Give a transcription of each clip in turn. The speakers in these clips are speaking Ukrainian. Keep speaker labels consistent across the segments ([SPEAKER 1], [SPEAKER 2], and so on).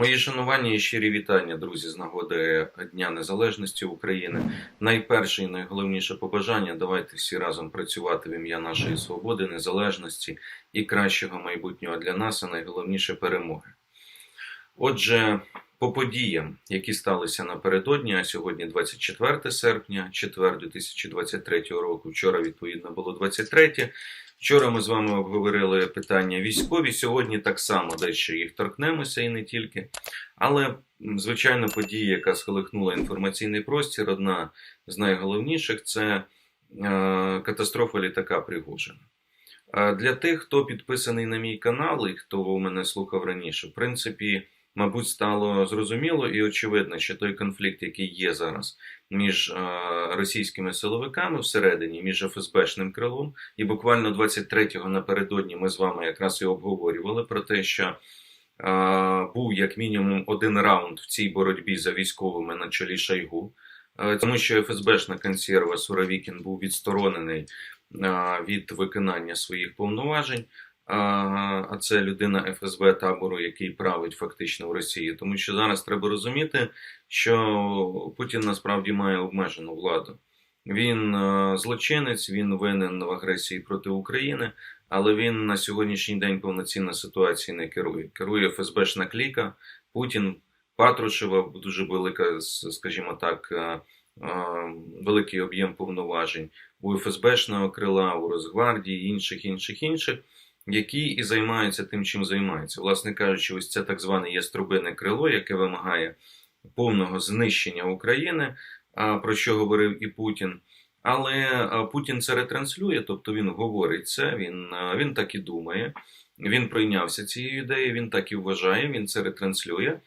[SPEAKER 1] Мої шанування і щирі вітання, друзі, з нагоди Дня Незалежності України. Найперше і найголовніше побажання давайте всі разом працювати в ім'я нашої свободи, незалежності і кращого майбутнього для нас, а найголовніше перемоги. Отже, по подіям, які сталися напередодні, а сьогодні 24 серпня, четвер 2023 року. Вчора, відповідно, було 23. Вчора ми з вами обговорили питання військові. Сьогодні так само дещо їх торкнемося і не тільки. Але, звичайно, подія, яка сколихнула інформаційний простір, одна з найголовніших це е, катастрофа літака Пригожина. Е, Для тих, хто підписаний на мій канал і хто мене слухав раніше, в принципі, мабуть, стало зрозуміло і очевидно, що той конфлікт, який є зараз між е, російськими силовиками всередині, між ФСБшним крилом, і буквально 23-го напередодні ми з вами якраз і обговорювали про те, що е, був як мінімум один раунд в цій боротьбі за військовими на чолі Шойгу, Е, тому що ФСБшна консерва Суровікін був відсторонений від виконання своїх повноважень. А це людина ФСБ табору, який править фактично в Росії. Тому що зараз треба розуміти, що Путін насправді має обмежену владу. Він е, злочинець, він винен в агресії проти України, але він на сьогоднішній день повноцінно ситуації не керує. Керує ФСБшна кліка, Путін, Патрушева, дуже велика, скажімо так, е, е, великий об'єм повноважень у ФСБшного крила, у Росгвардії, інших, інших, інших, які і займаються тим, чим займаються. Власне кажучи, ось це так зване яструбине крило, яке вимагає повного знищення України, про що говорив і Путін. Але Путін це ретранслює, тобто він говорить це, він, він так і думає, він прийнявся цією ідеєю, він так і вважає, він це ретранслює,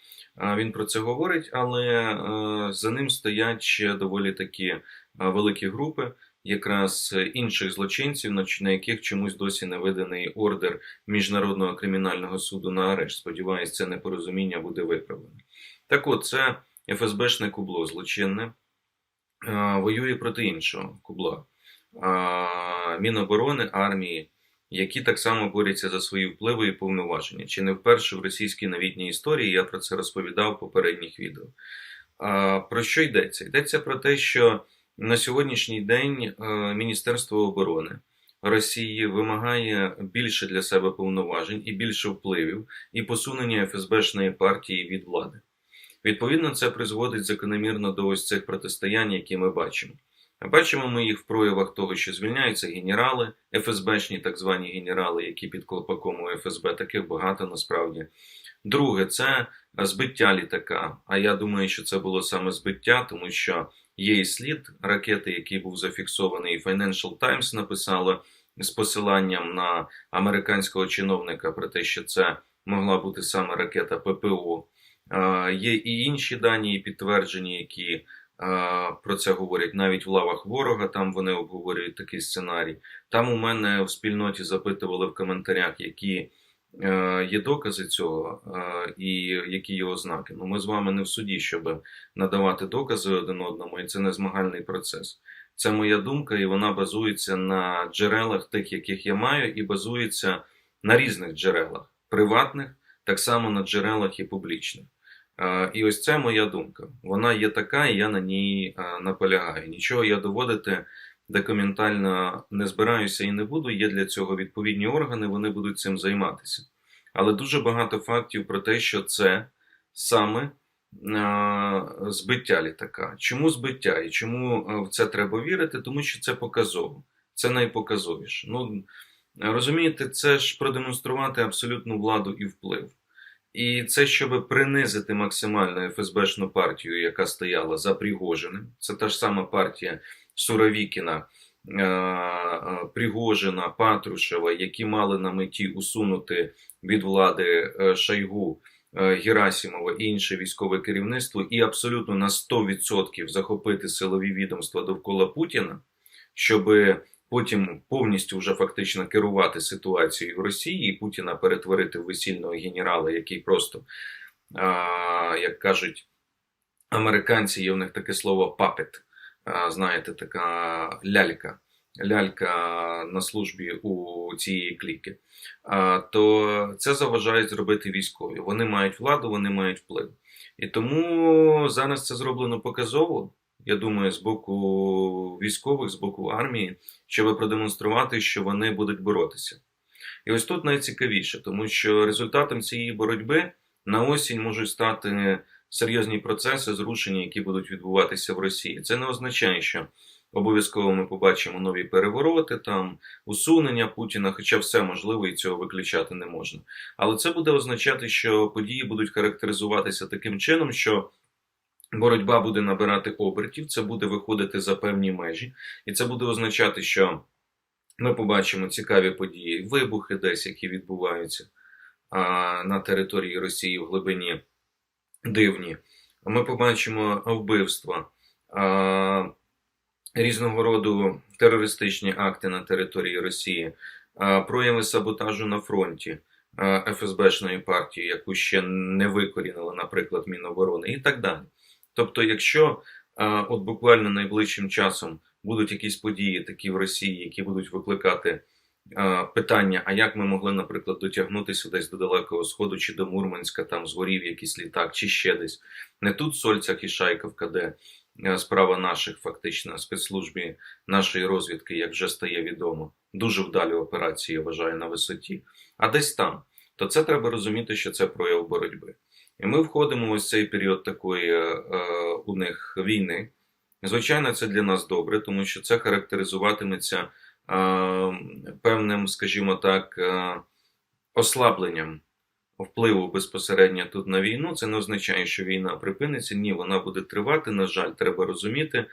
[SPEAKER 1] він про це говорить, але е, за ним стоять ще доволі такі великі групи, якраз е, інших злочинців, на яких чомусь досі не виданий ордер Міжнародного кримінального суду на арешт. Сподіваюсь, це непорозуміння буде виправлене. Так от, це ФСБшне кубло злочинне воює проти іншого кубла. Міноборони, армії, які так само борються за свої впливи і повноваження. Чи не вперше в російській новітній історії я про це розповідав в попередніх відео. Про що йдеться? Йдеться про те, що на сьогоднішній день е, Міністерство оборони Росії вимагає більше для себе повноважень і більше впливів і посунення ФСБшної партії від влади. Відповідно, це призводить закономірно до ось цих протистоянь, які ми бачимо. Бачимо ми їх в проявах того, що звільняються генерали, ФСБшні так звані генерали, які під колпаком у ФСБ, таких багато насправді. Друге, це збиття літака. А я думаю, що це було саме збиття, тому що є і слід ракети, який був зафіксований. Financial Times написало з посиланням на американського чиновника про те, що це могла бути саме ракета ППО. Є і інші дані, і підтверджені, які про це говорять навіть в лавах ворога. Там вони обговорюють такий сценарій. Там у мене в спільноті запитували в коментарях, які є докази цього е, і які є ознаки. Ну, ми з вами не в суді, щоб надавати докази один одному, і це не змагальний процес. Це моя думка, і вона базується на джерелах, тих, яких я маю, і базується на різних джерелах приватних, так само на джерелах і публічних. Е, І ось це моя думка. Вона є така, і я на ній е, наполягаю. Нічого я доводити документально не збираюся і не буду. Є для цього відповідні органи, вони будуть цим займатися. Але дуже багато фактів про те, що це саме е, збиття літака. Чому збиття і чому е, в це треба вірити? Тому що це показово. Це найпоказовіше. Ну, розумієте, це ж продемонструвати абсолютну владу і вплив. І це, щоб принизити максимально ФСБшну партію, яка стояла за Пригожиним. Це та ж сама партія Суровікіна, е, е, Пригожина, Патрушева, які мали на меті усунути від влади е, Шойгу, е, Герасимова і інше військове керівництво, і абсолютно на 100% захопити силові відомства довкола Путіна, щоб потім повністю вже фактично керувати ситуацією в Росії і Путіна перетворити в весільного генерала, який просто, як кажуть американці, є в них таке слово папет, знаєте, така лялька, лялька на службі у цієї кліки, то це заважають зробити військові. Вони мають владу, вони мають вплив. І тому зараз це зроблено показово. Я думаю, з боку військових, з боку армії, щоб продемонструвати, що вони будуть боротися. І ось тут найцікавіше, тому що результатом цієї боротьби на осінь можуть стати серйозні процеси зрушення, які будуть відбуватися в Росії. Це не означає, що обов'язково ми побачимо нові перевороти, там усунення Путіна, хоча все можливо і цього виключати не можна. Але це буде означати, що події будуть характеризуватися таким чином, що боротьба буде набирати обертів, це буде виходити за певні межі, і це буде означати, що ми побачимо цікаві події, вибухи десь, які відбуваються на території Росії в глибині дивні. Ми побачимо вбивства, різного роду терористичні акти на території Росії, прояви саботажу на фронті ФСБшної партії, яку ще не викорінили, наприклад, Міноборони, і так далі. Тобто, якщо от буквально найближчим часом будуть якісь події такі в Росії, які будуть викликати питання, а як ми могли, наприклад, дотягнутися десь до Далекого Сходу чи до Мурманська, там згорів якийсь літак, чи ще десь. Не тут Сольцях і Шайковка, де е, справа наших фактично спецслужбі нашої розвідки, як вже стає відомо. Дуже вдалі операції, я вважаю, на висоті. А десь там. То це треба розуміти, що це прояв боротьби. І ми входимо в ось цей період такої е, у них війни. Звичайно, це для нас добре, тому що це характеризуватиметься е, певним, скажімо так, е, ослабленням впливу безпосередньо тут на війну. Це не означає, що війна припиниться. Ні, вона буде тривати. На жаль, треба розуміти.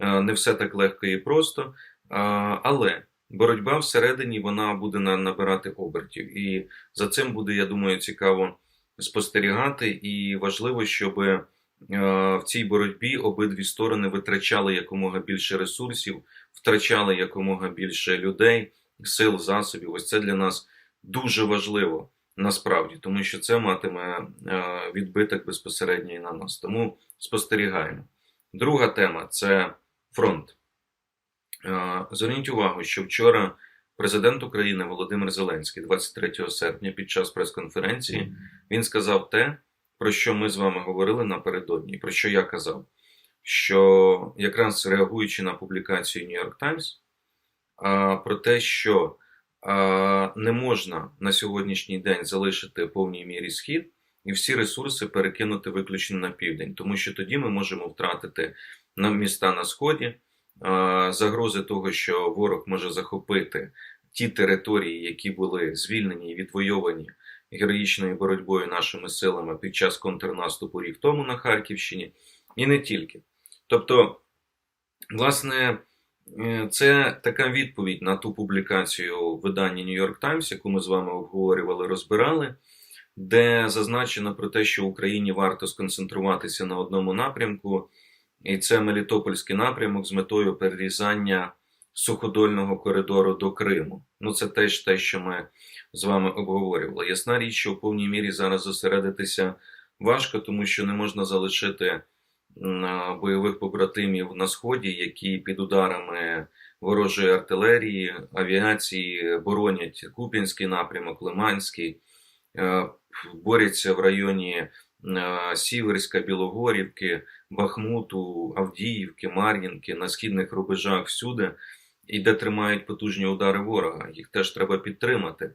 [SPEAKER 1] Е, не все так легко і просто. Але боротьба всередині вона буде на- набирати обертів. І за цим буде, я думаю, цікаво спостерігати. І важливо, щоб е, в цій боротьбі обидві сторони витрачали якомога більше ресурсів, втрачали якомога більше людей, сил, засобів. Ось це для нас дуже важливо насправді, тому що це матиме е, відбиток безпосередньо і на нас. Тому спостерігаємо. Друга тема це фронт. Е, Зверніть увагу, що вчора президент України Володимир Зеленський, 23 серпня, під час прес-конференції, він сказав те, про що ми з вами говорили напередодні, про що я казав, що якраз реагуючи на публікацію New York Times, про те, що не можна на сьогоднішній день залишити повній мірі схід і всі ресурси перекинути виключно на південь, тому що тоді ми можемо втратити на міста на сході, загрози того, що ворог може захопити ті території, які були звільнені і відвойовані героїчною боротьбою нашими силами під час контрнаступу рік тому на Харківщині, і не тільки. Тобто, власне, е, це така відповідь на ту публікацію видання New York Times, яку ми з вами обговорювали, розбирали, де зазначено про те, що Україні варто сконцентруватися на одному напрямку, і це Мелітопольський напрямок з метою перерізання суходольного коридору до Криму. Ну, це теж те, що ми з вами обговорювали. Ясна річ, що в повній мірі зараз зосередитися важко, тому що не можна залишити бойових побратимів на сході, які під ударами ворожої артилерії, авіації боронять Куп'янський напрямок, Лиманський, е, борються в районі е, Сіверська, Білогорівки, Бахмуту, Авдіївки, Мар'їнки, на східних рубежах всюди, і де тримають потужні удари ворога. Їх теж треба підтримати.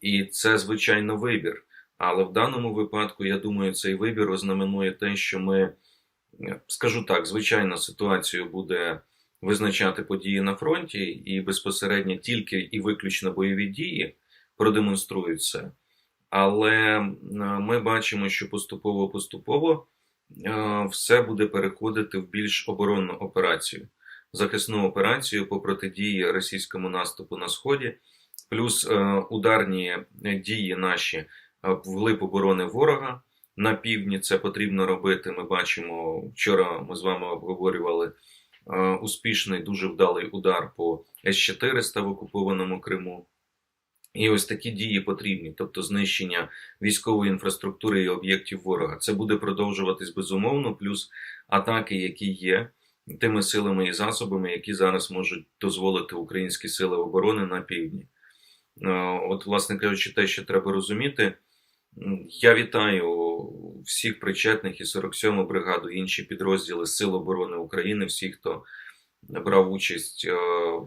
[SPEAKER 1] І це, звичайно, вибір. Але в даному випадку, я думаю, цей вибір ознаменує те, що ми, скажу так, звичайно, ситуацію буде визначати події на фронті, і безпосередньо тільки і виключно бойові дії продемонструють це. Але ми бачимо, що поступово-поступово е, все буде переходити в більш оборонну операцію, захисну операцію по протидії російському наступу на сході, плюс е, ударні дії наші е, вглиб оборони ворога на півдні. Це потрібно робити. Ми бачимо вчора. Ми з вами обговорювали е, успішний, дуже вдалий удар по С-400 в окупованому Криму. І ось такі дії потрібні, тобто знищення військової інфраструктури і об'єктів ворога. Це буде продовжуватись безумовно, плюс атаки, які є тими силами і засобами, які зараз можуть дозволити українські сили оборони на півдні. Е, От, власне кажучи, те, що треба розуміти, я вітаю всіх причетних і 47-му бригаду, і інші підрозділи Сил оборони України, всіх, хто брав участь е,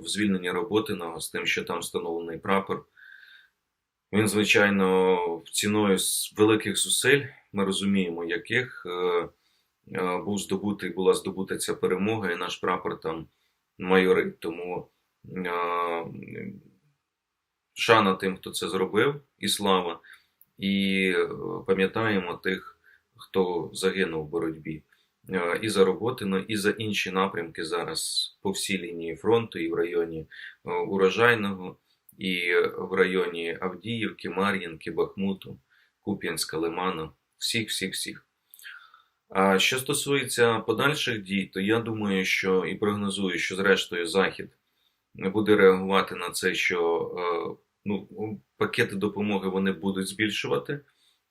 [SPEAKER 1] в звільненні Роботиного з тим, що там встановлений прапор. Він, звичайно, ціною великих зусиль, ми розуміємо, яких е, був здобутий, була здобута ця перемога, і наш прапор там майорить. Тому е, шана тим, хто це зробив, і слава, і е, пам'ятаємо тих, хто загинув в боротьбі. Е, І за Роботино, і за інші напрямки зараз по всій лінії фронту, і в районі е, Урожайного, і в районі Авдіївки, Мар'їнки, Бахмуту, Куп'янська, Лиману, всіх, всіх, всіх. А що стосується подальших дій, то я думаю, що і прогнозую, що зрештою Захід буде реагувати на це, що е, ну, пакети допомоги вони будуть збільшувати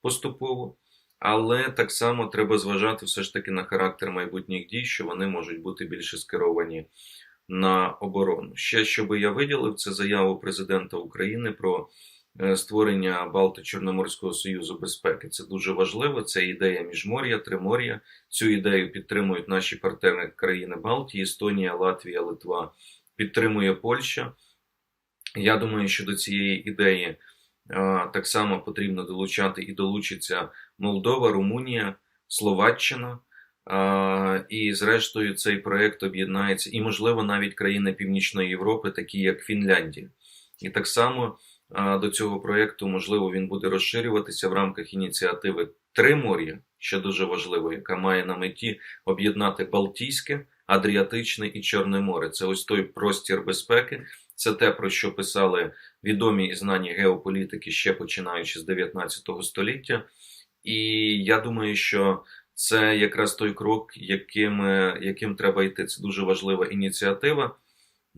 [SPEAKER 1] поступово, але так само треба зважати все ж таки на характер майбутніх дій, що вони можуть бути більше скеровані на оборону. Ще що би я виділив, це заяву президента України про створення Балто-Чорноморського союзу безпеки. Це дуже важливо. Це ідея міжмор'я, Тримор'я. Цю ідею підтримують наші партнери країни Балтії, Естонія, Латвія, Литва. Підтримує Польща. Я думаю, що до цієї ідеї е, так само потрібно долучати і долучиться Молдова, Румунія, Словаччина. Е, І, зрештою, цей проект об'єднається, і, можливо, навіть країни Північної Європи, такі як Фінляндія. І так само е, до цього проекту, можливо, він буде розширюватися в рамках ініціативи Три моря, що дуже важливо, яка має на меті об'єднати Балтійське, Адріатичне і Чорне море. Це ось той простір безпеки. Це те, про що писали відомі і знані геополітики ще починаючи з 19 століття. І я думаю, що це якраз той крок, яким, яким треба йти. Це дуже важлива ініціатива.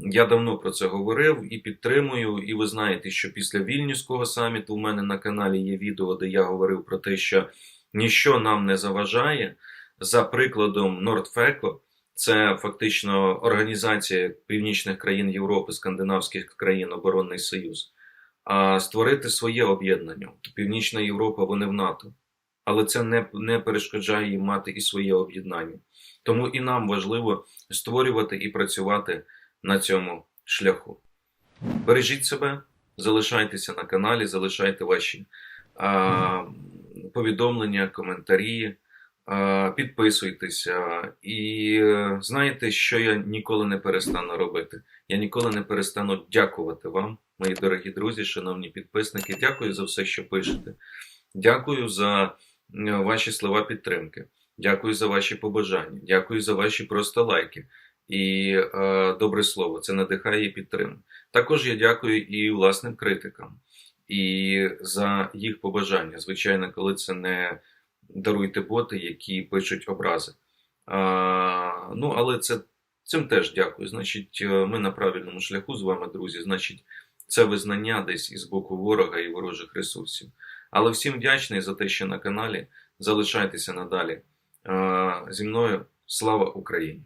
[SPEAKER 1] Я давно про це говорив і підтримую. І ви знаєте, що після Вільнюського саміту у мене на каналі є відео, де я говорив про те, що ніщо нам не заважає. За прикладом Нордфеко, це фактично організація північних країн Європи, скандинавських країн, оборонний союз, а створити своє об'єднання. Північна Європа, вони в НАТО. Але це не, не перешкоджає їм мати і своє об'єднання. Тому і нам важливо створювати і працювати на цьому шляху. Бережіть себе, залишайтеся на каналі, залишайте ваші а, повідомлення, коментарі, а, підписуйтеся. І знаєте, що я ніколи не перестану робити? Я ніколи не перестану дякувати вам, мої дорогі друзі, шановні підписники. Дякую за все, що пишете. Дякую за е, ваші слова підтримки. Дякую за ваші побажання. Дякую за ваші просто лайки і е, добре слово. Це надихає і підтримує. Також я дякую і власним критикам і за їх побажання. Звичайно, коли це не даруйте боти, які пишуть образи. А, ну, але це цим теж дякую. Значить, е, ми на правильному шляху з вами, друзі. Значить, це визнання десь із боку ворога і ворожих ресурсів. Але всім вдячний за те, що на каналі. Залишайтеся надалі. Е, Зі мною слава Україні!